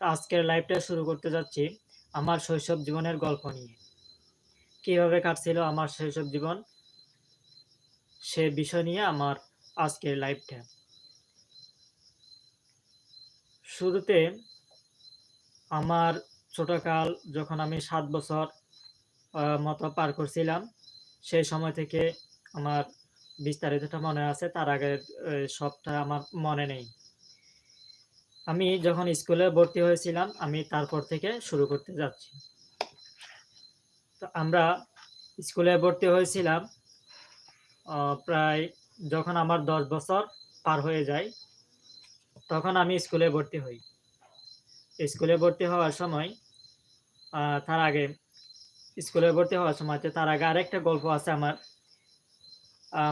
আজকের লাইভটা শুরু করতে যাচ্ছি আমার শৈশব জীবনের গল্প নিয়ে। কীভাবে কাটছিল আমার শৈশব জীবন? সে বিষয় নিয়ে আমার আজকের লাইভটা শুরুতে আমার ছোটকাল যখন আমি সাত বছর মতো পার করছিলাম, সেই সময় থেকে আমার বিস্তারিতটা মনে আছে, তার আগে সবটা আমার মনে নেই। আমি যখন স্কুলে ভর্তি হয়েছিলাম, আমি তারপর থেকে শুরু করতে যাচ্ছি। তো আমরা স্কুলে ভর্তি হয়েছিলাম প্রায় যখন আমার দশ বছর পার হয়ে যায়, তখন আমি স্কুলে ভর্তি হই। স্কুলে ভর্তি হওয়ার সময় তার আগে, স্কুলে ভর্তি হওয়ার সময় তার আগে আরেকটা গল্প আছে আমার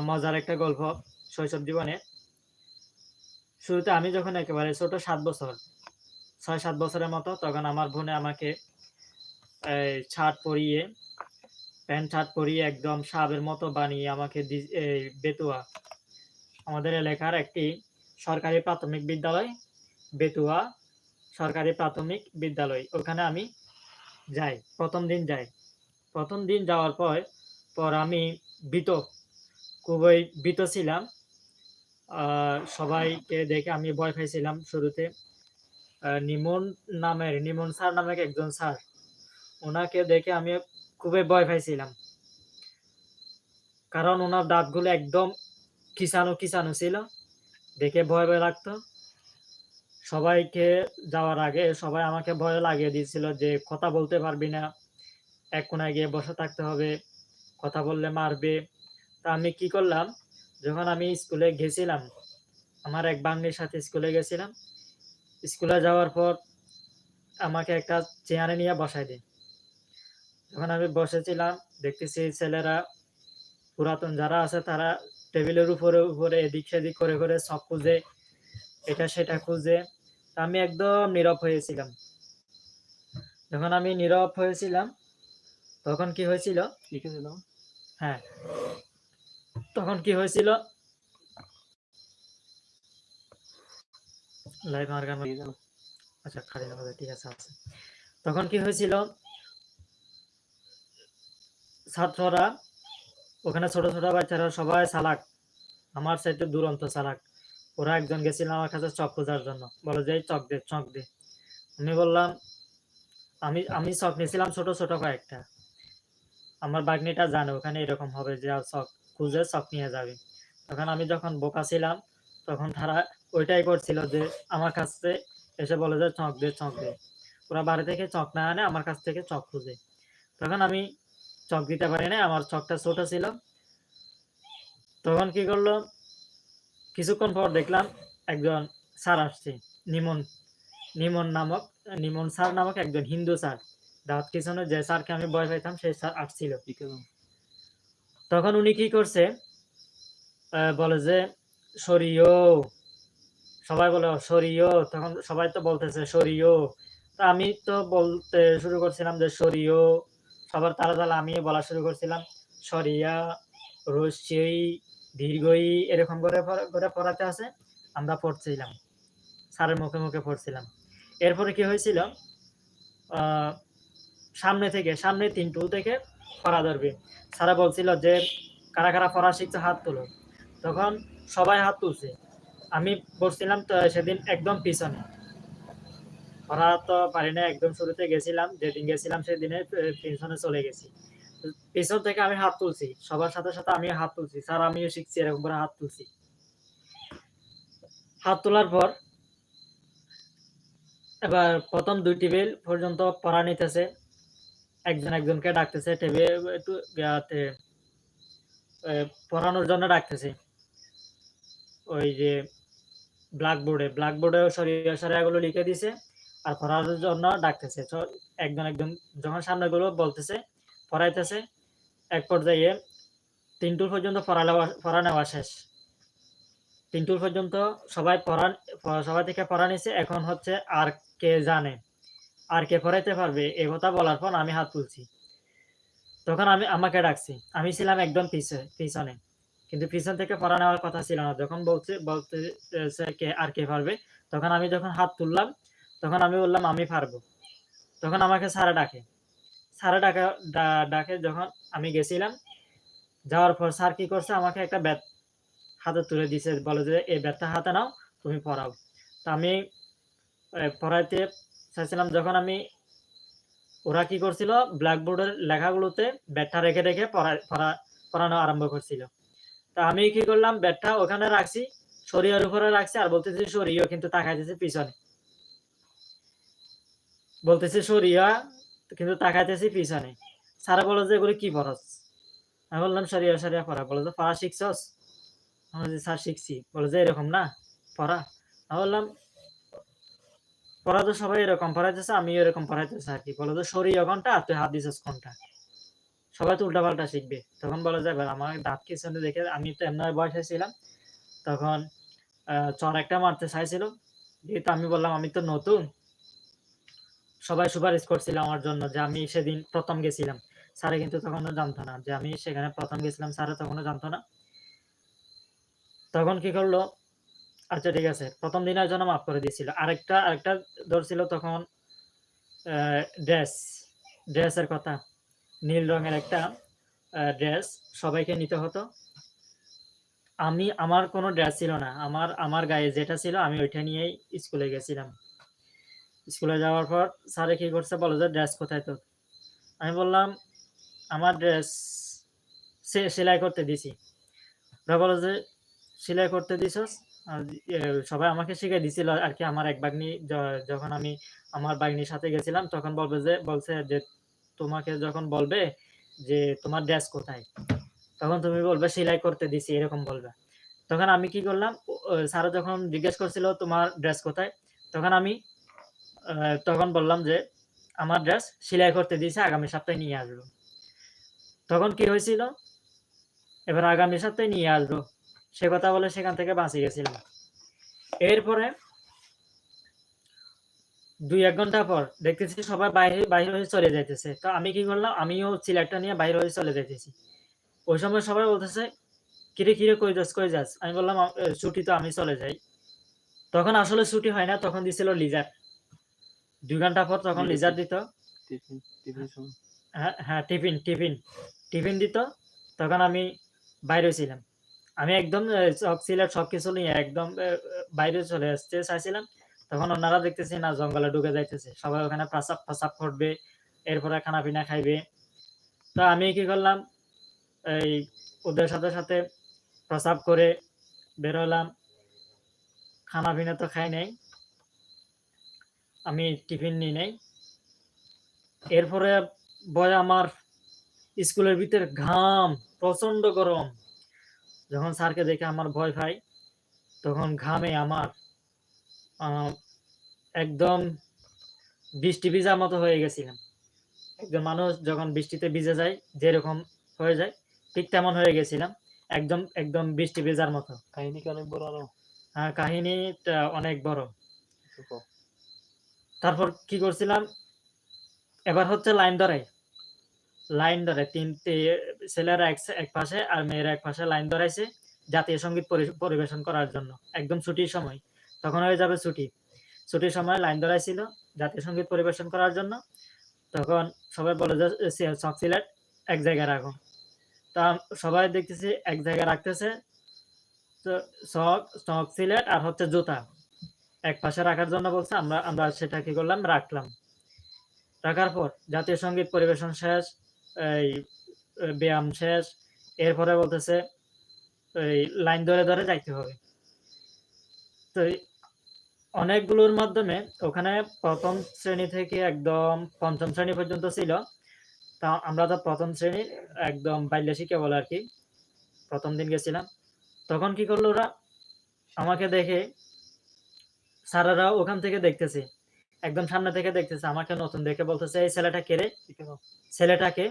মজার একটা গল্প শৈশব জীবনে। শুরুতে আমি যখন একেবারে ছোট, সাত বছর, ছয়, সাত বছরের মতো, তখন আমার বোনে আমাকে শার্ট পরিয়ে, প্যান্ট শার্ট পরিয়ে একদম সাবের মতো বানিয়ে আমাকে বেতুয়া, আমাদের এলাকার একটি সরকারি প্রাথমিক বিদ্যালয়, বেতুয়া সরকারি প্রাথমিক বিদ্যালয়। ওখানে আমি যাই, প্রথম দিন যাই। প্রথম দিন যাওয়ার পর পর আমি ভীত, খুবই ভীত ছিলাম। সবাইকে দেখে আমি ভয় পাইছিলাম শুরুতে। নিমন নামের, নিমন স্যার নামের একজন স্যার, ওনাকে দেখে আমি খুবই ভয় পাইছিলাম। কারণ ওনার দাঁতগুলো একদম কিসানো কিসানো ছিল, দেখে ভয় ভয় লাগতো। সবাইকে যাওয়ার আগে সবাই আমাকে ভয় লাগিয়ে দিয়েছিল যে কথা বলতে পারবি না, এক কোনায় গিয়ে বসে থাকতে হবে, কথা বললে মারবে। তা আমি কি করলাম যখন আমি স্কুলে গেছিলাম আমার এক বাঙালির সাথে স্কুলে গেছিলাম। স্কুলে যাওয়ার পর আমাকে একটা চেয়ারে নিয়ে বসাই দেয়। যখন আমি বসেছিলাম দেখতেছি ছেলেরা পুরাতন যারা আছে তারা টেবিলের উপরে উপরে এদিক সেদিক করে করে সব খুঁজে এটা সেটা খুঁজে। আমি একদম নীরব হয়েছিলাম। যখন আমি নীরব হয়েছিলাম তখন কি হয়েছিল? হ্যাঁ। তখন কি হয়েছিল? লাইভ আচ্ছা খালি ঠিক আছে আছে। তখন কি হয়েছিল? ছাত্ররা ওখানে ছোট ছোট বাচ্চারা সবাই চালাক। আমার সাইডে দুরন্ত চালাক। ওরা একজন গেছিল আমার কাছে চক খোঁজার জন্য। বলে যে চক দে চক দে। আমি বললাম আমি আমি চক নিয়েছিলাম ছোট ছোট কয়েকটা। আমার বাগনিটা জানে ওখানে এরকম হবে যে আর চক খুঁজে চক নিয়ে যাবে। তখন আমি যখন বোকা ছিলাম, তখন তারা ওইটাই করছিল যে, আমার কাছে এসে বলে যে, চক দে চক দে। ওরা বাড়ি থেকে চক না আনে, আমার কাছ থেকে চক খুঁজে। তখন আমি চক দিতে পারি না আমার চকটা ছোট ছিল। তখন কি করল, কিছুক্ষণ পর দেখলাম একজন স্যার আসছে, নিমন নিমন নামক, নিমন স্যার নামক একজন হিন্দু স্যার। দাঁত কিষণে যে স্যারকে আমি ভয় পাইতাম, সেই স্যার আসছিল। তখন উনি কি করছে? বলে যে সরিও সবাই বলে সরিও তখন সবাই তো বলতেছে সরিও তা আমি তো বলতে শুরু করছিলাম যে সরিও সবার তালা তালা আমি বলা শুরু করছিলাম, সরিয়া রস্যই দীর্ঘই এরকম করে করে পড়াতে আছে। আমরা পড়ছিলাম, স্যারের মুখে মুখে পড়ছিলাম। এরপরে কি হয়েছিল? সামনে থেকে, সামনে তিন টুল থেকে পড়া ধরবে। স্যারা বলছিল যে, কারা কারা পড়া শিখছে, হাত তুলো। তখন সবাই হাত তুলছে। আমি পড়ছিলাম তো সেদিন একদম পিছনে। পড়া তো পারি না একদম শুরুতে গেছিলাম, যেদিন গেছিলাম সেদিনে পিছনে চলে গেছি। পিছন থেকে আমি হাত তুলছি। সবার সাথে সাথে আমি হাত তুলছি। স্যার, আমিও শিখছি এরকম করে হাত তুলছি। হাত তোলার পর, এবার প্রথম দুই টেবিল পর্যন্ত পড়া নিতেছে। একজন একজনকে ডাকতেছে একটু ইয়াতে পড়ানোর জন্য ডাকতেছে। ওই যে ব্ল্যাকবোর্ডে ব্ল্যাকবোর্ডে সরিয়ে সরিয়াগুলো লিখে দিছে, আর পড়ানোর জন্য ডাকতেছে। একজন একজন যখন সামনেগুলো বলতেছে, পড়াইতেছে, এক পর্যায়ে তিনটুল পর্যন্ত পড়া নেওয়া শেষ। তিনটুল পর্যন্ত সবাই পড়া, সবাই থেকে পড়া নিছে, এখন হচ্ছে আর কে জানে। আর কে পড়াইতে পারবে, এ কথা বলার পর আমি হাত তুলছি। তখন আমি, আমাকে ডাকছি। আমি ছিলাম একদম পিছে পিছনে। কিন্তু পিছন থেকে পড়া নেওয়ার কথা ছিল না। যখন বলছে, বলতে কে, আর কে পারবে, তখন আমি যখন হাত তুললাম, তখন আমি বললাম, আমি পারব। তখন আমাকে স্যারে ডাকে। স্যারে ডাকা ডাকে যখন আমি গেছিলাম, যাওয়ার পর স্যার কি করছে, আমাকে একটা ব্যাট হাতে তুলে দিছে। বলে যে, এই ব্যাটটা হাতে নাও, তুমি পড়াও। তো আমি পড়াইতে চাইছিলাম যখন আমি ওরা কি করছিল ব্ল্যাকবোর্ডের লেখাগুলোতে ব্যাটটা রেখে রেখে পড়া পড়া, পড়ানো আরম্ভ করছিল। তা আমি কি করলাম, ব্যাটটা ওখানে রাখছি শরীরের উপরে রাখছি আর বলতেছি, সরিয়ে কিন্তু তাকাইতেছি পিছনে। বলতেছি, সরিয়া কিন্তু তাকাইতেছি পিছনে। স্যার বলো যে, এগুলো কি পড়াস? আমি বললাম, সরিয়া সরিয়া পড়া। বলে যে, পড়া শিখছস? স্যার, শিখছি। বলে যে, এরকম না, পড়া। আমি বললাম পড়া তো সবাই এরকম পড়াইতেছে, আমিও এরকম পড়াইতেছি আর কি। বলে যে সরিয়া কোনটা আর তুই হাত দিছিস কোনটা? সবাই তো উল্টাপাল্টা শিখবে। তখন বলা যায় "এবার আমার দাঁত কিছনে দেখে আমি তো এমন বয়সে ছিলাম। তখন চর একটা মারতে চাইছিল। যেহেতু আমি বললাম আমি তো নতুন, সবাই সুপারিশ করছিল আমার জন্য যে আমি সেদিন প্রথম গেছিলাম। স্যারে কিন্তু তখনও জানতো না যে আমি সেখানে প্রথম গেছিলাম স্যারে তখনও জানতো না। তখন কি করল আচ্ছা ঠিক আছে। প্রথম দিনের জন্য মাফ করে দিয়েছিল। আরেকটা আরেকটা ধরছিল তখন ড্রেস। ড্রেসের কথা। নীল রঙের একটা ড্রেস সবাইকে নিতে হতো। আমি, আমার কোনো ড্রেস ছিল না। আমার আমার গায়ে যেটা ছিল আমি ওইটা নিয়েই স্কুলে গেছিলাম। স্কুলে যাওয়ার পর স্যারে কি করছে বলো যে, ড্রেস কোথায় তো আমি বললাম, আমার ড্রেস সে, সেলাই করতে দিছি। ওরা বলো যে, সেলাই করতে দিছস? সবাই আমাকে শিখে দিছিল আর কি আমার এক বাগনি যখন আমি আমার বাগনির সাথে গেছিলাম, তখন বলবে যে, বলছে যে, তোমাকে যখন বলবে যে, তোমার ড্রেস কোথায়? তখন তুমি বলবে, সেলাই করতে দিছি, এরকম বলবে। তখন আমি কি করলাম স্যার যখন জিজ্ঞেস করছিল, তোমার ড্রেস কোথায়? তখন আমি তখন বললাম যে, আমার ড্রেস সেলাই করতে দিয়েছে, আগামী সপ্তাহে নিয়ে আসব। তখন কি হয়েছিল? এবার আগামী সপ্তাহে নিয়ে আসব। সে কথা বলে সেখান থেকে বাঁচিয়ে গেছিলাম। এরপরে দুই এক ঘণ্টা পর দেখতেছি সবাই বাইরে বাইরে হয়ে চলে যাইতেছে। তো আমি কি করলাম? আমিও সিলেক্টটা নিয়ে বাইরে হয়ে চলে যাইতেছি। ওই সময় সবাই বলতেছে কিরে কিরে কই যাস কই যাস? আমি বললাম ছুটি তো আমি চলে যাই। তখন আসলে ছুটি হয় না তখন দিছিল লিজার। দুই ঘণ্টা পর তখন লিজার দিত। হ্যাঁ হ্যাঁ টিফিন টিফিন টিফিন দিত। তখন আমি বাইরে ছিলাম আমি একদম সব সিলেট সব কিছু নিয়ে একদম বাইরে চলে আসতে চাইছিলাম। তখন ওনারা দেখতেছি না, জঙ্গলে ঢুকে যাইতেছে। সবাই ওখানে প্রসাব প্রসাব করবে, এরপরে খানা পিনা খাইবে। তো আমি কি করলাম, এই ওদের সাথে সাথে প্রসাব করে বেরোলাম খানা পিনা তো খাই নাই। আমি টিফিন নিই নাই। এরপরে বয় আমার স্কুলের ভিতরে ঘাম প্রচণ্ড গরম। যখন স্যারকে দেখে আমার ভয় পাই তখন ঘামে আমার একদম বৃষ্টি ভিজার মতো হয়ে গেছিলাম। একদম মানুষ যখন বৃষ্টিতে ভিজে যায় যেরকম হয়ে যায় ঠিক তেমন হয়ে গেছিলাম। একদম একদম বৃষ্টি ভেজার মতো। কাহিনী কি অনেক বড় আরও? আর কাহিনীটা অনেক বড়। তারপর কি করছিলাম? এবার হচ্ছে লাইন ধরে লাইন ধরে, তিনটে ছেলেরা এক পাশে আর মেয়েরা এক পাশে লাইন ধরাইছে জাতীয় সংগীত পরিবেশন করার জন্য। একদম ছুটির সময়। তখন হয়ে যাবে ছুটি। ছুটির সময় লাইন ধরাইছিল জাতীয় সংগীত পরিবেশন করার জন্য। তখন সবাই বলে যে, সে- চক সিলেট, এক জায়গায় রাখো। তা সবাই দেখতেছি এক জায়গায় রাখতেছে। তো চক চক সিলেট আর হচ্ছে জুতা। এক পাশে রাখার জন্য বলছে, আমরা আমরা সেটা কি করলাম? রাখলাম। রাখার পর জাতীয় সংগীত পরিবেশন শেষ। এই ব্যায়াম শেষ এরপরে বলতেছে এই লাইন ধরে ধরে যাইতে হবে। তো অনেকগুলোর মাধ্যমে ওখানে প্রথম শ্রেণি থেকে একদম পঞ্চম শ্রেণি পর্যন্ত ছিল। তা আমরা তো প্রথম শ্রেণির একদম বাইল্য শিক্ষা বলে আর কি প্রথম দিন গেছিলাম। তখন কি করল ওরা? আমাকে দেখে সারারা ওখান থেকে দেখতেছে একদম সামনে থেকে দেখতেছে আমাকে নতুন দেখে বলতেছে এই ছেলেটা কে রে? ছেলেটাকে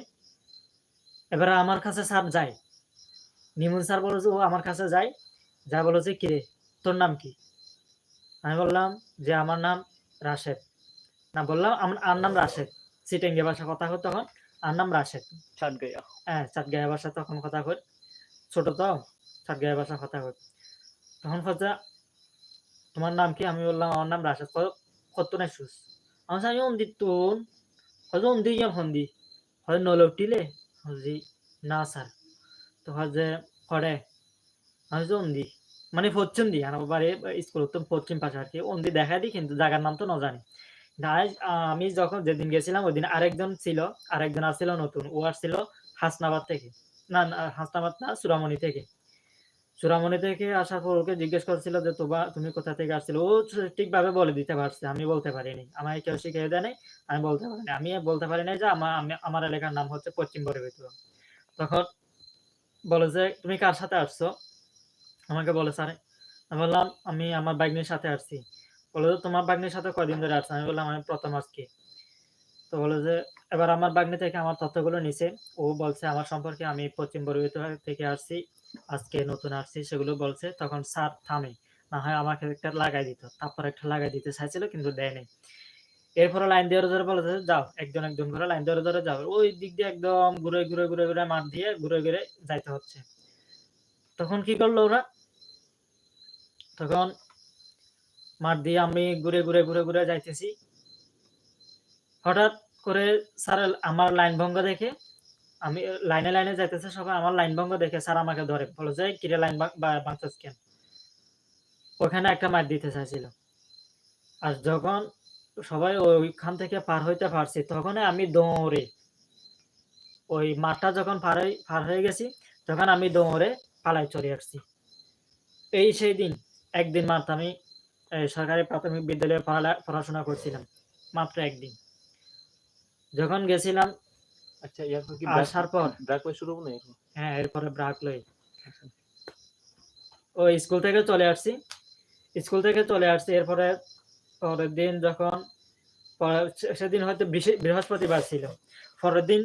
এবারে আমার কাছে স্যার যায়। নিমুন স্যার বলো যে ও আমার কাছে যায়। যা বলো যে কিরে তোর নাম কি? আমি বললাম যে আমার নাম রাশেদ। না বললাম আমার আর নাম রাশেদ। সিটেঙ্গে ভাষা কথা হতো তখন? আর নাম রাশেদ। ছাট গাইয়া হ্যাঁ চাটগাঁয়া ভাষা তখন কথা কই। ছোট তো চাটগাঁয়া ভাষা কথা কই। তখন কথা তোমার নাম কি? আমি বললাম আমার নাম রাশেদ। কয়, কতনে সুস। আমি সামি অন্দি তুন হয়তো অন্দি ইয়াম হন্দি হয় নলে উঠিলে হজি না স্যার তো হজে করে হজ অন্দি মানে পশ্চিম দি আমার বাড়ি স্কুল তো পশ্চিম পাশে আর কি, অন্দি দেখা দিই কিন্তু জায়গার নাম তো না জানি আমি যখন যেদিন গেছিলাম ওই দিন আরেকজন ছিল আরেকজন আসছিল নতুন, ও আসছিল হাসনাবাদ থেকে, না হাসনাবাদ না সুরামণি থেকে। চূড়ামণি থেকে পর ওকে জিজ্ঞেস করছিল যে, তোবা, তুমি কোথা থেকে আসছিল? ও ঠিকভাবে বলে দিতে পারছে। আমি বলতে পারিনি। আমাকে কেউ শিখিয়ে দেয় নাই আমি বলতে পারিনি। আমি বলতে পারি নাই যে আমার আমার এলাকার নাম হচ্ছে পশ্চিম বরিবেতুয়া তখন বলে যে, তুমি কার সাথে আসছো? আমাকে বলে, স্যার, আমি বললাম, আমি আমার বাগ্নির সাথে আসছি। বলে যে তোমার বাগ্নির সাথে কয়দিন ধরে আসছো? আমি বললাম, আমি প্রথম আজকে তো বলে যে, এবার আমার বাগ্নি থেকে আমার তথ্যগুলো নিছে। ও বলছে, আমার সম্পর্কে আমি পশ্চিম বরিবেতুয়া থেকে আসছি। আজকে নতুন আসছি, সেগুলো বলছে, তখন স্যার থামে। না হয় আমাকে একটা লাগাই দিত, তারপর একটা লাগাই দিতে চাইছিল, কিন্তু দেয় নাই। এরপরে লাইন দিয়ে ধরে বলে যাও, একজন একজন করে লাইন ধরে ধরে যাও। ওই দিক দিয়ে একদম ঘুরে ঘুরে ঘুরে ঘুরে মাঠ দিয়ে ঘুরে ঘুরে যাইতে হচ্ছে। তখন কি করল ওরা? তখন মাঠ দিয়ে আমি ঘুরে ঘুরে ঘুরে ঘুরে যাইতেছি। হঠাৎ করে স্যার আমার লাইন ভঙ্গ দেখে আমি লাইনে লাইনে যাইতেছে সবাই, আমার লাইন ভঙ্গ দেখে স্যার আমাকে ধরে, বলো, যে কিরে লাইন বাঁচস কেন? ওখানে একটা মার দিতে চাইছিল। আর যখন সবাই ওইখান থেকে পার হইতে পারছি তখন আমি দৌড়ে, ওই মাঠটা যখন পার হয়ে পার হয়ে গেছি, তখন আমি দৌড়ে পালাই চলে আসছি। এই সেই দিন, একদিন মাত্র আমি সরকারি প্রাথমিক বিদ্যালয়ে পড়াশোনা করছিলাম, মাত্র একদিন। যখন গেছিলাম আচ্ছা এরপর কি আসার পর। ব্রাক শুরু হবে হ্যাঁ এরপরে ব্রাক লই। ওই স্কুল থেকে চলে আসছি। স্কুল থেকে চলে আসছি এরপরে পরের দিন যখন সেদিন হয়তো বৃহস্পতিবার ছিল। পরের দিন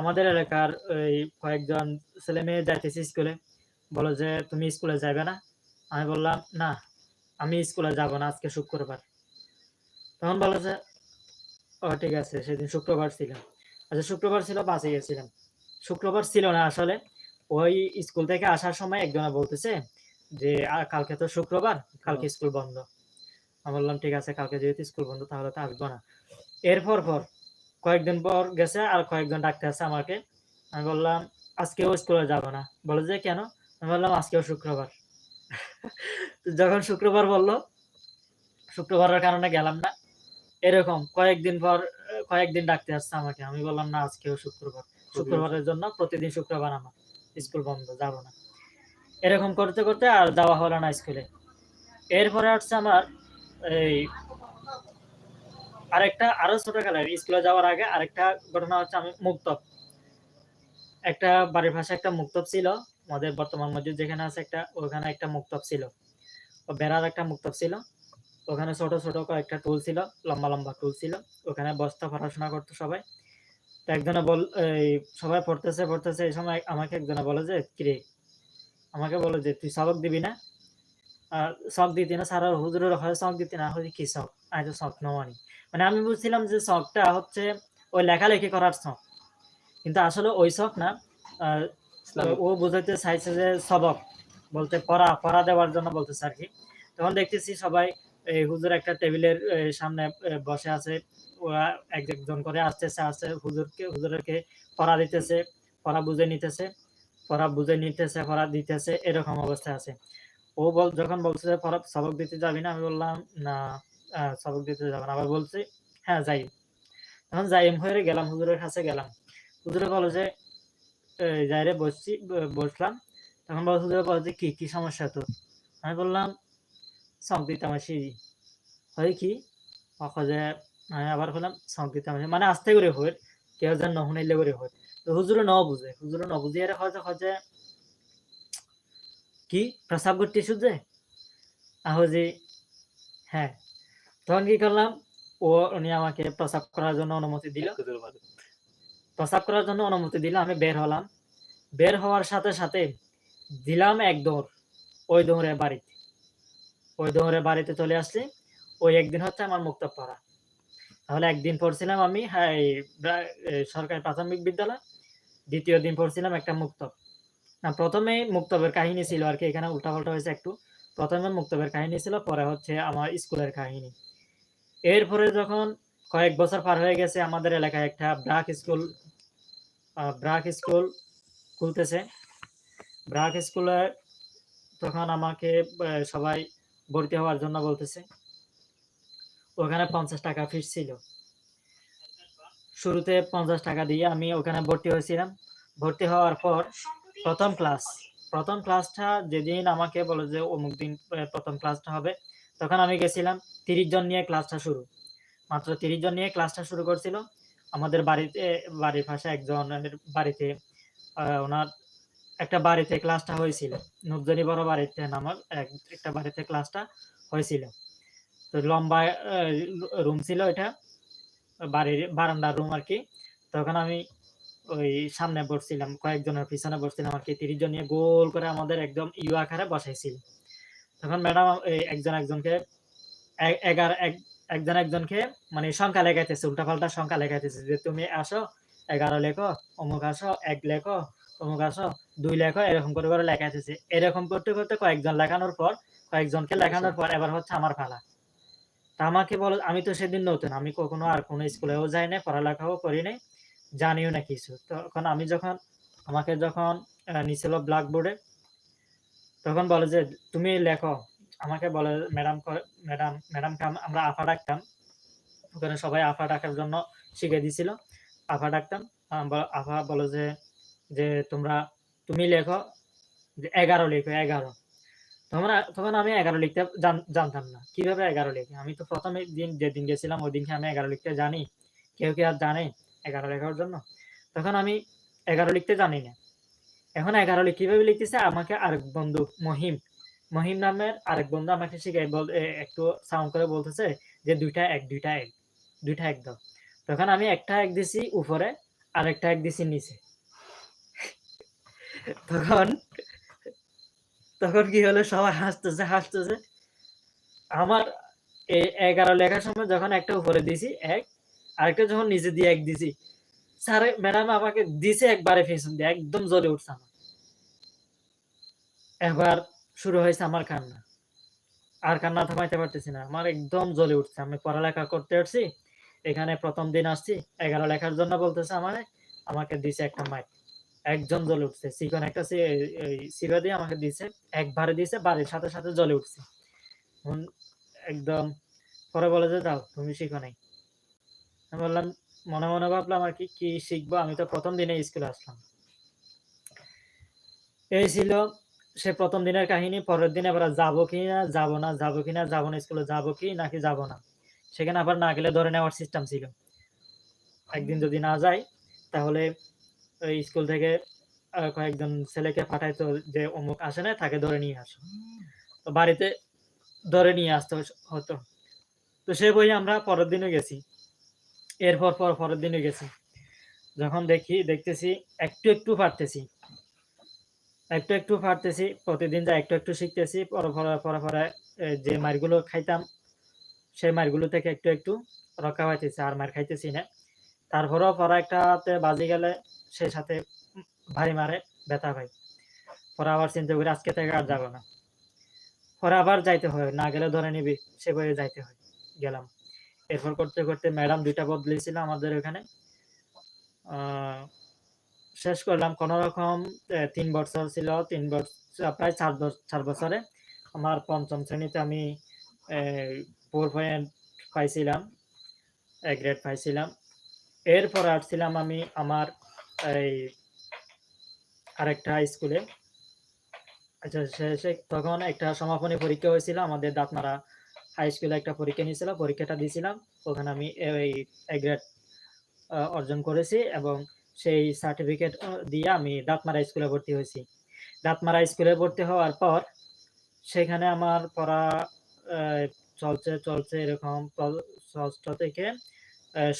আমাদের এলাকার ওই কয়েকজন ছেলে মেয়ে যাইতেছি স্কুলে। বলো যে তুমি স্কুলে যাবে না? আমি বললাম না আমি স্কুলে যাব না আজকে শুক্রবার। তখন বলো যে ও ঠিক আছে সেদিন শুক্রবার ছিল আচ্ছা শুক্রবার ছিল বাসে গেছিলাম। শুক্রবার ছিল না আসলে। ওই স্কুল থেকে আসার সময় একজনে বলতেছে যে "আ, কালকে তো শুক্রবার কালকে স্কুল বন্ধ। আমি বললাম ঠিক আছে কালকে যেহেতু স্কুল বন্ধ তাহলে তো আসব না। এরপর পর কয়েকদিন পর গেছে আর কয়েকজন ডাকতে আছে আমাকে। আমি বললাম আজকেও স্কুলে যাব না। বলে যে কেন? আমি বললাম আজকেও শুক্রবার। যখন শুক্রবার বলল শুক্রবারের কারণে গেলাম না। এরকম কয়েকদিন পর কয়েকদিন ডাকতে আসছে আমাকে। আমি বললাম না আজকেও শুক্রবার। শুক্রবারের জন্য প্রতিদিন শুক্রবার আমার। স্কুল বন্ধ যাব না। এরকম করতে করতে আর যাওয়া হলো না স্কুলে। এরপরে আসছে আমার এই আরেকটা আরও ছোট কালের স্কুলে যাওয়ার আগে আরেকটা ঘটনা হচ্ছে আমি মুক্তব। একটা বাড়ির পাশে একটা মুক্তব ছিল। আমাদের বর্তমান মসজিদ যেখানে আছে একটা ওখানে একটা মুক্তব ছিল। বেড়ার একটা মুক্তব ছিল। ওখানে ছোট ছোট কয়েকটা টুল ছিল লম্বা লম্বা টুল ছিল। ওখানে বস্তা পড়াশোনা করতো সবাই। তো একজনে বল এই সবাই পড়তেছে পড়তেছে এই সময় আমাকে একজনে বলে যে কিরে? আমাকে বলে যে তুই সবক দিবি না? আর শখ দিতি না সারা হুজুরের হয় শখ দিতি না হচ্ছে কি শখ আমি তো শখ নেওয়ানি মানে আমি বুঝছিলাম যে শখটা হচ্ছে ওই লেখালেখি করার শখ। কিন্তু আসলে ওই শখ না ও বোঝাতে চাইছে যে সবক। বলতে পড়া পড়া দেওয়ার জন্য বলতেছে আর কি। তখন দেখতেছি সবাই এই হুজুর একটা টেবিলের সামনে বসে আছে। ওরা এক একজন করে আসতেছে, আসছে, হুজুরকে হুজুরকে পড়া দিতেছে, পড়া বুঝে নিতেছে, পড়া বুঝে নিতেছে, পড়া দিতেছে, এরকম অবস্থা আছে। ও বল, যখন বলছে যে পড়া, সবক দিতে যাবি না? আমি বললাম, না সবক দিতে যাব না। আবার বলছি হ্যাঁ যাই। তখন যাই হয়ে গেলাম, হুজুরের কাছে গেলাম। হুজুরে বলো যে এই যাই রে, বসছি বসলাম। তখন বল, হুজুরে বলো যে, কি কি সমস্যা তোর? আমি বললাম দিতাম হয় কি? অখ যে আবার দিতাম মানে আস্তে করে হয়, কেউ যেন নহুনাইলে করে হয়। তো হুজুরে ন বুঝে হুজুরে ন হয় যে হয় যে কি করতে আহ হ্যাঁ তখন কি করলাম ও উনি আমাকে প্রসাব করার জন্য অনুমতি দিল। প্রসাব করার জন্য অনুমতি দিল, আমি বের হলাম। বের হওয়ার সাথে সাথে দিলাম এক দৌড় ওই দৌড়ে বাড়িতে ওই দৌড়ে বাড়িতে চলে আসছি। ওই একদিন হচ্ছে আমার মুক্ত পড়া তাহলে একদিন পড়ছিলাম আমি হ্যাঁ সরকারি প্রাথমিক বিদ্যালয়। দ্বিতীয় দিন পড়ছিলাম একটা মুক্ত না প্রথমে মুক্তবের কাহিনী ছিল আর কি, এখানে উল্টাপাল্টা হয়েছে একটু। প্রথমে মুক্তবের কাহিনী ছিল, পরে হচ্ছে আমার স্কুলের কাহিনী। এরপরে যখন কয়েক বছর পার হয়ে গেছে, আমাদের এলাকায় একটা ব্রাক স্কুল ব্রাক স্কুল খুলতেছে। ব্রাক স্কুলে তখন আমাকে সবাই ভর্তি হওয়ার জন্য বলতেছে। ওখানে পঞ্চাশ টাকা ফিস ছিল। শুরুতে পঞ্চাশ টাকা দিয়ে আমি ওখানে ভর্তি হয়েছিলাম। ভর্তি হওয়ার পর প্রথম ক্লাস প্রথম ক্লাসটা যেদিন আমাকে বলে যে অমুক দিন প্রথম ক্লাসটা হবে, তখন আমি গেছিলাম তিরিশ জন নিয়ে ক্লাসটা শুরু। মাত্র তিরিশ জন নিয়ে ক্লাসটা শুরু করছিল। আমাদের বাড়িতে, বাড়ির পাশে একজনের বাড়িতে ওনার একটা বাড়িতে ক্লাসটা হয়েছিল। নুরজনি বড় বাড়িতে এক- একটা বাড়িতে ক্লাসটা হয়েছিল। তো লম্বা রুম ছিল এটা, বাড়ির বারান্দার রুম আর কি। তখন আমি ওই সামনে বসছিলাম, কয়েকজনের পিছনে বসছিলাম আর কি। তিরিশ জন নিয়ে গোল করে আমাদের একদম ইউ আকারে বসাইছিল। তখন ম্যাডাম একজন একজনকে এগারো, এক- একজন একজনকে মানে সংখ্যা লেখাইতেছে, উল্টাপাল্টা সংখ্যা লেখাইতেছে যে, তুমি আসো, এগারো লেখো, অমুক আসো, এক লেখো অমুক আসো দুই লেখো এরকম করে করে লেখা লেখাইতেছে এরকম করতে করতে কয়েকজন লেখানোর পর কয়েকজনকে লেখানোর পর এবার হচ্ছে আমার পালা তা আমাকে বলো আমি তো সেদিন নতুন আমি কখনো আর কোনো স্কুলেও যাই না পড়ালেখাও করি নাই জানিও না কিছু। তখন আমি যখন আমাকে যখন নিছিল ব্ল্যাকবোর্ডে তখন বলে যে তুমি লেখো। আমাকে বলে ম্যাডাম ম্যাডাম ম্যাডামকে আমরা আফা ডাকতাম। ওখানে সবাই আফা ডাকার জন্য শিখে দিছিল আফা ডাকতাম। আফা বলে যে যে তোমরা, তুমি লেখো যে এগারো লেখো, এগারো। তখন তখন আমি এগারো লিখতে জান- জানতাম না। কীভাবে এগারো লিখে? আমি তো প্রথমে দিন, যেদিন গেছিলাম, ওই দিনকে আমি এগারো লিখতে জানি। কেউ কি আর জানে এগারো লেখার জন্য? তখন আমি এগারো লিখতে জানি না। এখন এগারো লিখ কীভাবে লিখতেছে? আমাকে আরেক বন্ধু, মহিম মহিম নামের আরেক বন্ধু আমাকে শিখাই বল একটু সাউন্ড করে বলতেছে যে দুইটা এক দুইটা এক দুইটা এক দাও। তখন আমি একটা এক দিছি উপরে, আরেকটা এক দিছি নিচে। তখন তখন কি হলো? সবাই হাসতেছে হাসতেছে। আমার এগারো লেখার সময় যখন একটা উপরে দিছি, এক, আরেকটা যখন নিচে দিয়ে এক দিছি, স্যার, ম্যাডাম আমাকে দিছে একবারে ফেসন দিয়ে, একদম জ্বলে উঠছে আমার। এবার শুরু হয়েছে আমার কান্না। আর কান্না থামাইতে পারতেছি না, আমার একদম জ্বলে উঠছে। আমি পড়ালেখা করতে আসছি, এখানে প্রথম দিন আসছি, এগারো লেখার জন্য বলতেছে আমার আমাকে দিছে একটা মাইক একজন জ্বলে উঠছে। চিকন একটা সিরা দিয়ে আমাকে দিছে একবারে দিছে বাড়ির সাথে সাথে জ্বলে উঠছে। একদম পরে বলে যে দাও তুমি শিখো নাই। আমি বললাম, মনে মনে ভাবলাম আর কি কি শিখব? আমি তো প্রথম দিনে স্কুলে আসলাম। এই ছিল সে প্রথম দিনের কাহিনী, পরের দিন আবার যাব কি না, যাব না, যাব কি না, যাব না স্কুলে যাব কি নাকি যাব না। সেখানে আবার না গেলে ধরে নেওয়ার সিস্টেম ছিল। একদিন যদি না যাই, তাহলে স্কুল থেকে কয়েকজন ছেলেকে পাঠাইতো যে অমুক আসে না, তাকে ধরে নিয়ে আসো। তো বাড়িতে ধরে নিয়ে আসতে হতো। তো সে বই আমরা পরের দিনও গেছি। এরপর পর পরের দিনও গেছি। যখন দেখি, দেখতেছি, একটু একটু পারতেছি। একটু একটু পারতেছি, প্রতিদিন যা একটু একটু শিখতেছি, পরে পরে পরে পরে যে মারগুলো খাইতাম, সেই মারগুলো থেকে একটু একটু রক্ষা পাইতেছি, আর মার খাইতেছি না। তারপরেও পরে একটাতে বাজি গেলে সেই সাথে ভারী মারে, ব্যথা পাই পরে আবার চিন্তা করি আজকে থেকে আর যাব না। পরে আবার যাইতে হয়, না গেলে ধরে নিবি, সে বইয়ে যাইতে হয়, গেলাম। এরপর করতে করতে ম্যাডাম দুইটা বদলেছিল আমাদের ওখানে। শেষ করলাম, কোন রকম তিন বছর ছিল, তিন বছর, প্রায় চার চার বছরে। আমার পঞ্চম শ্রেণীতে আমি ফোর পয়েন্ট পাইছিলাম গ্রেড পাইছিলাম এরপর আসছিলাম আমি আমার এই আরেকটা স্কুলে। আচ্ছা শেষে তখন একটা সমাপনী পরীক্ষা হয়েছিল। আমাদের দাঁতমারা হাই স্কুলে একটা পরীক্ষা নিয়েছিল, পরীক্ষাটা দিয়েছিলাম। ওখানে আমি এই গ্রেড অর্জন করেছি এবং সেই সার্টিফিকেট দিয়ে আমি দাঁতমারা স্কুলে ভর্তি হয়েছি। দাঁতমারা স্কুলে ভর্তি হওয়ার পর সেখানে আমার পড়া চলছে চলছে এরকম ষষ্ঠ থেকে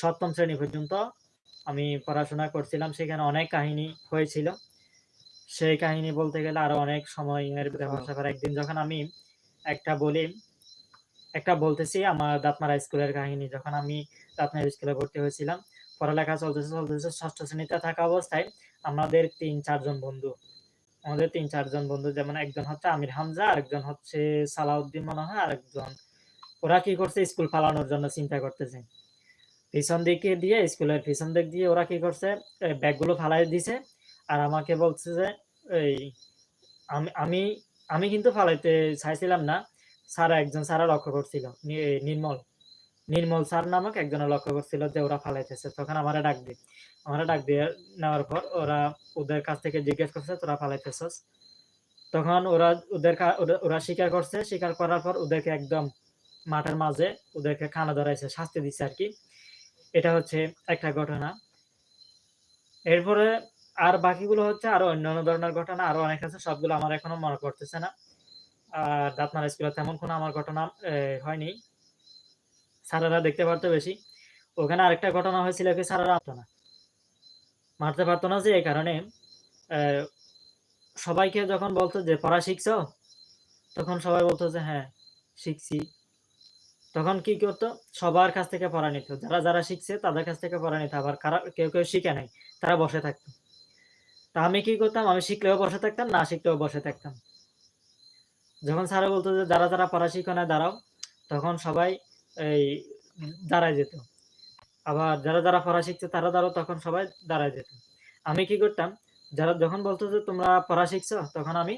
সপ্তম শ্রেণি পর্যন্ত আমি পড়াশোনা করছিলাম। সেখানে অনেক কাহিনী হয়েছিল। সেই কাহিনী বলতে গেলে আরও অনেক সময়ের ব্যাপার একদিন যখন আমি একটা বলি, একটা বলতেছি আমার দাঁতমারা স্কুলের কাহিনী। যখন আমি দাঁতমারা স্কুলে ভর্তি হয়েছিলাম, পড়ালেখা চলতেছে চলতেছে, ষষ্ঠ শ্রেণীতে থাকা অবস্থায় আমাদের তিন, চারজন বন্ধু। আমাদের তিন, চারজন বন্ধু যেমন একজন হচ্ছে আমির হামজা, আরেকজন হচ্ছে সালাউদ্দিন মনে হয় আরেকজন ওরা কি করছে? স্কুল পালানোর জন্য চিন্তা করতেছে। পিছন দিকে দিয়ে, স্কুলের পিছন দিক দিয়ে ওরা কি করছে ব্যাগগুলো ফালাই দিছে। আর আমাকে বলছে যে, এই আমি আমি আমি কিন্তু ফালাইতে চাইছিলাম না। স্যার একজন স্যারা লক্ষ্য করছিল নির্মল। নির্মল স্যার নামক একজন লক্ষ্য করছিল যে ওরা ফালাইতেছে। তখন আমারে ডাক দিয়ে, আমারে ডাক দিয়ে নেওয়ার পর ওরা ওদের কাছ থেকে জিজ্ঞেস করছে, তোরা ফালাইতেছস? তখন ওরা ওদের ওরা স্বীকার করছে। স্বীকার করার পর ওদেরকে একদম মাঠের মাঝে ওদেরকে খানা ধরাইছে, শাস্তি দিচ্ছে আর কি। এটা হচ্ছে একটা ঘটনা। এরপরে আর বাকিগুলো হচ্ছে আরও অন্যান্য ধরনের ঘটনা, আরও অনেক আছে, সবগুলো আমার এখনও মনে পড়তেছে না। আর দাঁতমারা স্কুলে তেমন কোনো আমার ঘটনা হয়নি। স্যারেরা দেখতে পারতো বেশি। ওখানে আরেকটা ঘটনা হয়েছিল কি, স্যারেরা আসতো না। মারতে পারতো না যে, এই কারণে সবাইকে যখন বলতো যে, পড়া শিখছো? তখন সবাই বলতো যে হ্যাঁ শিখছি। তখন কি করতো? সবার কাছ থেকে পড়া নিত। যারা যারা শিখছে তাদের কাছ থেকে পড়া নিত। আবার কারা, কেউ কেউ শিখে নাই, তারা বসে থাকতো। তা আমি কি করতাম? আমি শিখলেও বসে থাকতাম, না শিখলেও বসে থাকতাম। যখন স্যারে বলতো যে, যারা যারা পড়া শিখো না, দাঁড়াও। তখন সবাই এই দাঁড়ায় যেত। আবার যারা যারা পড়া শিখছে তারা দাঁড়াও, তখন সবাই দাঁড়ায় যেত। আমি কি করতাম? যারা যখন বলতো যে, তোমরা পড়া শিখছো? তখন আমি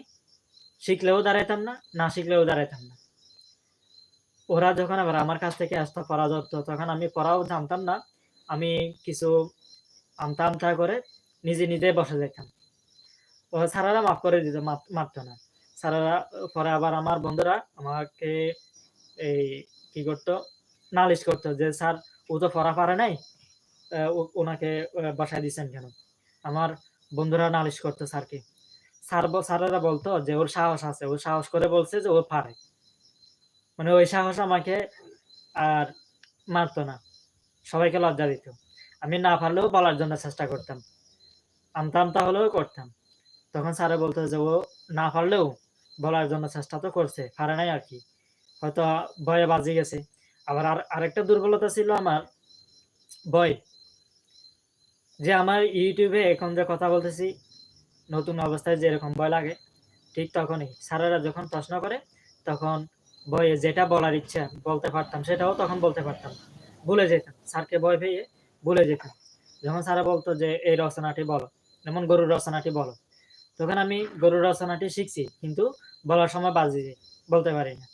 শিখলেও দাঁড়াইতাম না না শিখলেও দাঁড়াইতাম না। ওরা যখন আবার আমার কাছ থেকে আসতো পড়া ধরতো তখন আমি পড়াও জানতাম না। আমি কিছু আমতা আমতা করে নিজে নিজে বসে যেতাম। ও স্যারেরা মাফ করে দিত মারতো না। স্যারেরা পরে আবার আমার বন্ধুরা আমাকে এই কি করতো, নালিশ করতো যে, স্যার, ও তো পড়া পারে নাই ওনাকে বসায় দিচ্ছেন কেন? আমার বন্ধুরা নালিশ করতো স্যারকে। স্যার স্যারেরা বলতো যে, ওর সাহস আছে। ও সাহস করে বলছে যে, ও পারে। মানে ওই সাহস আমাকে আর মারতো না। সবাইকে লজ্জা দিত। আমি না পারলেও বলার জন্য চেষ্টা করতাম। আমতা আমতা হলেও করতাম। তখন স্যারে বলতো যে, ও না পারলেও বলার জন্য চেষ্টা তো করছে, পারে নাই আর কি। হয়তো ভয়ে বাজে গেছে। আবার আর আরেকটা দুর্বলতা ছিল আমার ভয়। যে আমার ইউটিউবে এখন যে কথা বলতেছি, নতুন অবস্থায় যেরকম ভয় লাগে, ঠিক তখনই। স্যারেরা যখন প্রশ্ন করে, তখন ভয়ে যেটা বলার ইচ্ছা বলতে পারতাম সেটাও তখন বলতে পারতাম। ভুলে যেতাম। স্যারকে ভয় পেয়ে ভুলে যেতাম। যখন স্যারা বলতো যে এই রচনাটি বলো যেমন গরুর রচনাটি বলো। তখন আমি গরুর রচনাটি শিখছি কিন্তু বলার সময় বাজি বলতে পারি না।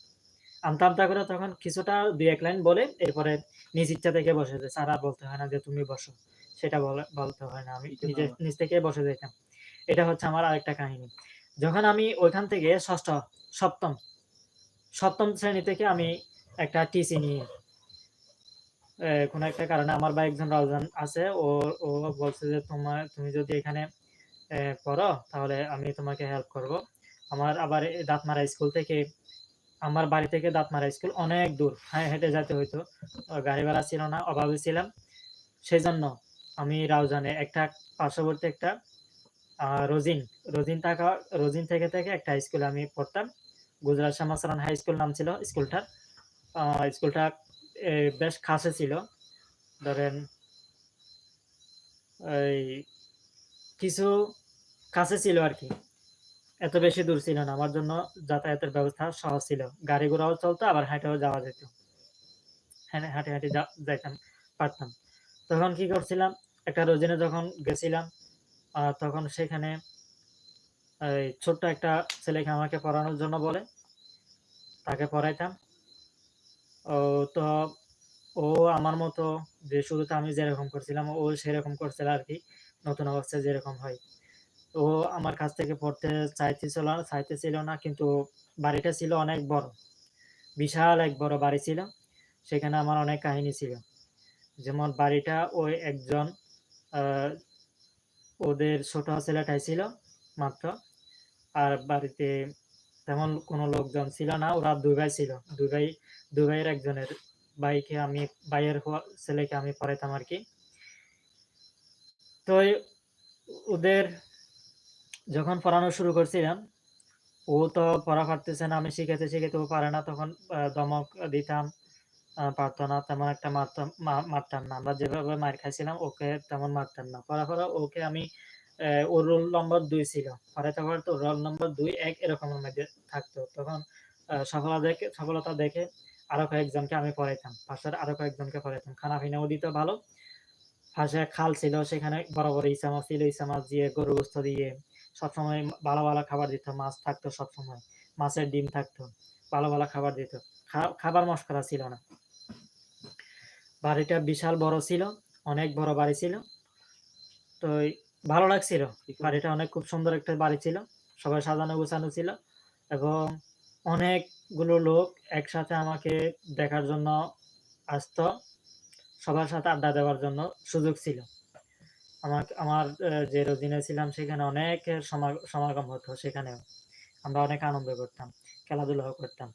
আমতা আমতা করে তখন কিছুটা দুই এক লাইন বলে এরপরে নিজ ইচ্ছা থেকে বসে যায়। স্যার বলতে হয় না যে তুমি বসো। সেটা বলে- বলতে হয় না। আমি নিজে। নিজ থেকে বসে যেতাম এটা হচ্ছে আমার আরেকটা কাহিনী। যখন আমি ওইখান থেকে ষষ্ঠ সপ্তম সপ্তম শ্রেণি থেকে আমি একটা টিসি নিয়ে কোনো একটা কারণে আমার বা একজন রাউজান আছে, ও ও বলছে যে তোমার, তুমি যদি এখানে পড়ো, তাহলে আমি তোমাকে হেল্প করব। আমার আবার দাঁতমারা স্কুল থেকে, আমার বাড়ি থেকে দাঁতমারা স্কুল অনেক দূর হ্যাঁ হেঁটে যেতে হইতো। গাড়ি ভাড়া ছিল না, অভাবে ছিলাম। সেই জন্য আমি রাউজানে একটা, পার্শ্ববর্তী একটা রোজিন রোজিন থাকা, রোজিন থেকে থেকে একটা স্কুলে আমি পড়তাম। গুজরাট শ্যামাচরণ হাই স্কুল নাম ছিল, স্কুলটার। স্কুলটা বেশ কাছে ছিল। ধরেন, এই, কিছু কাছে ছিল আর কি। এত বেশি দূর ছিল না, আমার জন্য যাতায়াতের ব্যবস্থা সহজ ছিল। গাড়ি ঘোড়াও চলতো, আবার হাঁটেও যাওয়া যেত। হ্যাঁ হাঁটে হাঁটে যাইতাম, পারতাম। তখন কি করছিলাম, একটা রোজিনে যখন গেছিলাম তখন সেখানে ছোট্ট একটা ছেলেকে আমাকে পড়ানোর জন্য বলে তাকে পড়াইতাম। ও তো ও আমার মতো যে শুরুতে আমি যেরকম করছিলাম, ও সেরকম করছিল আর কি। নতুন অবস্থায় যেরকম হয়। ও আমার কাছ থেকে পড়তে চাইতেছিল চাইতেছিল না কিন্তু বাড়িটা ছিল অনেক বড়। বিশাল এক বড় বাড়ি ছিল। সেখানে আমার অনেক কাহিনী ছিল। যেমন বাড়িটা ওই একজন ওদের ছোট ছেলেটাই ছিল মাত্র। আর বাড়িতে তেমন কোনো লোকজন ছিল না, ওরা দুই ভাই ছিল। দুই ভাই, দুই ভাইয়ের একজনের ভাইকে আমি, ভাইয়ের ছেলেকে আমি পড়াইতাম আর কি। তো ওদের যখন পড়ানো শুরু করছিলাম, ও তো পড়া পারতেছে না, আমি শিখাতে শিখাতে ও পারে না, তখন ধমক দিতাম পারতো না, তেমন একটা মারতাম মারতাম না। আমরা যেভাবে মার খাইছিলাম, ওকে তেমন মারতাম না। পড়া পড়া ওকে আমি ওর রোল নম্বর দুই ছিল। পড়াতে পড়াতে রোল নম্বর দুই এক এরকমের মধ্যে থাকতো। তখন সফলতা দেখে সফলতা দেখে আরও কয়েকজনকে আমি পড়াইতাম। পাশের আরও কয়েকজনকে পড়াইতাম। খানা পিনাও দিত ভালো। পাশে খাল ছিল, সেখানে বড় বড় ইসা মাছ ছিল ইসা মাছ দিয়ে গরু গোস্ত দিয়ে সবসময় ভালো ভালো খাবার দিত। মাছ থাকতো সবসময়। মাছের ডিম থাকতো। ভালো ভালো খাবার দিত। খাবার মস্করা ছিল না। বাড়িটা বিশাল বড় ছিল। অনেক বড় বাড়ি ছিল। তো ভালো লাগছিল। বাড়িটা অনেক খুব সুন্দর একটা বাড়ি ছিল। সবাই সাজানো গোছানো ছিল এবং অনেকগুলো লোক একসাথে আমাকে দেখার জন্য আসতো। সবার সাথে আড্ডা দেওয়ার জন্য সুযোগ ছিল। আমার আমার যে রোজিনে ছিলাম সেখানে অনেক সমা- সমাগম হতো সেখানেও। আমরা অনেক আনন্দ করতাম, খেলাধুলাও করতাম।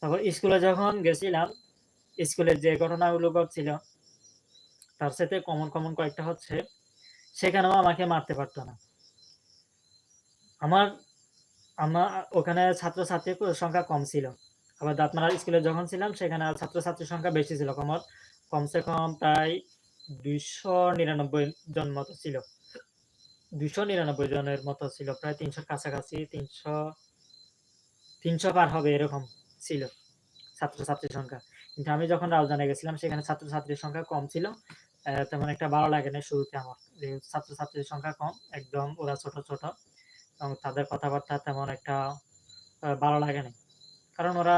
তারপর স্কুলে যখন গেছিলাম, স্কুলের যে ঘটনাগুলো ঘটছিল, তার সাথে কমন কমন কয়েকটা হচ্ছে সেখানেও আমাকে মারতে পারতো না। আমার আমার, ওখানে ছাত্রছাত্রীর সংখ্যা কম ছিল। আবার দাঁতমারা স্কুলে যখন ছিলাম, সেখানে ছাত্রছাত্রীর সংখ্যা বেশি ছিল। কমর, কমসে কম প্রায় দুইশো নিরানব্বই জন মতো ছিল। দুইশো নিরানব্বই জনের মতো ছিল। প্রায় তিনশোর কাছাকাছি তিনশো তিনশো পার হবে এরকম ছিল ছাত্রছাত্রীর সংখ্যা। কিন্তু আমি যখন রাউজানে গেছিলাম, সেখানে ছাত্রছাত্রীর সংখ্যা কম ছিল। তেমন একটা ভালো লাগে না শুরুতে আমার। ছাত্রছাত্রীর সংখ্যা কম, একদম ওরা ছোট ছোট। এবং তাদের কথাবার্তা তেমন একটা ভালো লাগে না। কারণ ওরা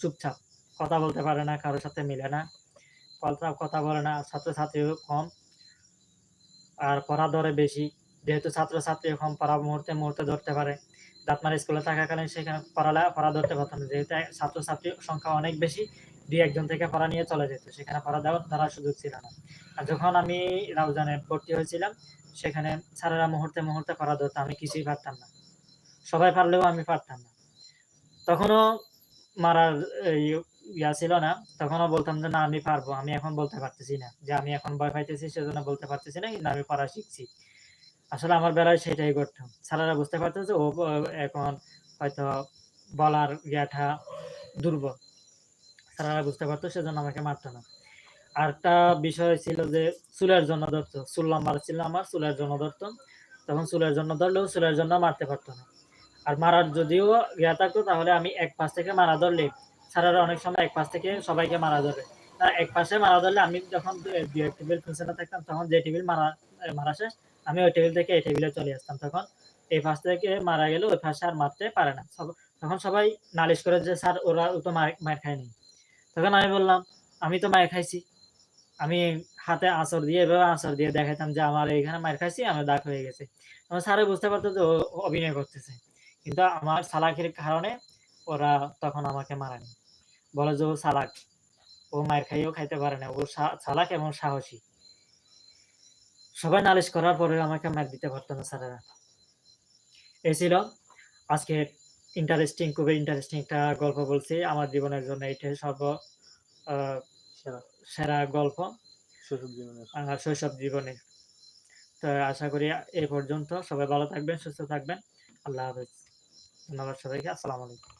চুপচাপ, কথা বলতে পারে না, কারোর সাথে মিলে না। কথা কথা বলে না, ছাত্রছাত্রীও কম। আর পড়া ধরে বেশি, যেহেতু ছাত্রছাত্রী কম, পড়া মুহূর্তে মুহূর্তে ধরতে পারে। দাঁতমার স্কুলে থাকাকালীন সেখানে পড়ালে পড়া ধরতে পারতাম না। যেহেতু ছাত্রছাত্রীর সংখ্যা অনেক বেশি দুই একজন থেকে পড়া নিয়ে চলে যেত। সেখানে পড়া দেওয়ার তারা সুযোগ ছিল না। আর যখন আমি রাউজানে ভর্তি হয়েছিলাম, সেখানে স্যারেরা মুহূর্তে মুহূর্তে পড়া ধরতো, আমি কিছুই পারতাম না। সবাই পারলেও আমি পারতাম না। তখনও মারার ইয়া ছিল না, তখনও বলতাম যে, না, আমি পারব। আমি এখন বলতে পারতেছি না। যে, আমি এখন ভয় পাইতেছি, সেজন্য বলতে পারতেছি না, কিন্তু আমি পড়া শিখছি। আসলে আমার বেলায় সেটাই করতাম স্যারেরা বুঝতে পারতো যে, ও এখন হয়তো বলার ইয়াটা দুর্বল। স্যারেরা বুঝতে পারতো, সেজন্য আমাকে মারতো না। আরেকটা বিষয় ছিল যে, চুলের জন্য ধরতো। চুল লম্বা ছিল আমার, চুলের জন্য ধরতো। তখন চুলের জন্য ধরলেও চুলের জন্য মারতে পারতো না। আর মারার যদিও ইয়া থাকতো, তাহলে আমি এক পাশ থেকে মারা ধরলে, স্যারেরা অনেক সময় এক পাশ থেকে সবাইকে মারা ধরে। আর এক পাশে মারা ধরলে আমি যখন দুই এক টেবিল পিছনে থাকতাম, তখন যে টেবিল মারা মারা শেষ, আমি ওই টেবিল থেকে এই টেবিলে চলে আসতাম। তখন এই পাশ থেকে মারা গেলে ওই পাশে আর মারতে পারে না। তখন সবাই নালিশ করে যে, স্যার, ওরা ও তো মার খায়নি। তখন আমি বললাম, আমি তো মায়ের খাইছি। আমি হাতে আঁচড় দিয়ে এভাবে আঁচড় দিয়ে দেখাইতাম যে, আমার এইখানে মার খাইছি, আমার দাগ হয়ে গেছে। তখন স্যারে বুঝতে পারতো যে অভিনয় করতেছে। কিন্তু আমার সালাকের কারণে ওরা তখন আমাকে মারেনি। বলে যে, ও সালাক ও মায়ের খাইয়েও খাইতে পারে না। ও সালাক এবং সাহসী। সবাই নালিশ করার পরে আমাকে মার দিতে পারতো না স্যারেরা। এই ছিল আজকে ইন্টারেস্টিং খুবই ইন্টারেস্টিং একটা গল্প বলছি। আমার জীবনের জন্য এটাই সর্ব সেরা গল্প। শৈশব জীবনে তো আশা করি এই পর্যন্ত সবাই ভালো থাকবেন সুস্থ থাকবেন। আল্লাহ হাফেজ। ধন্যবাদ সবাইকে। আসসালামু আলাইকুম।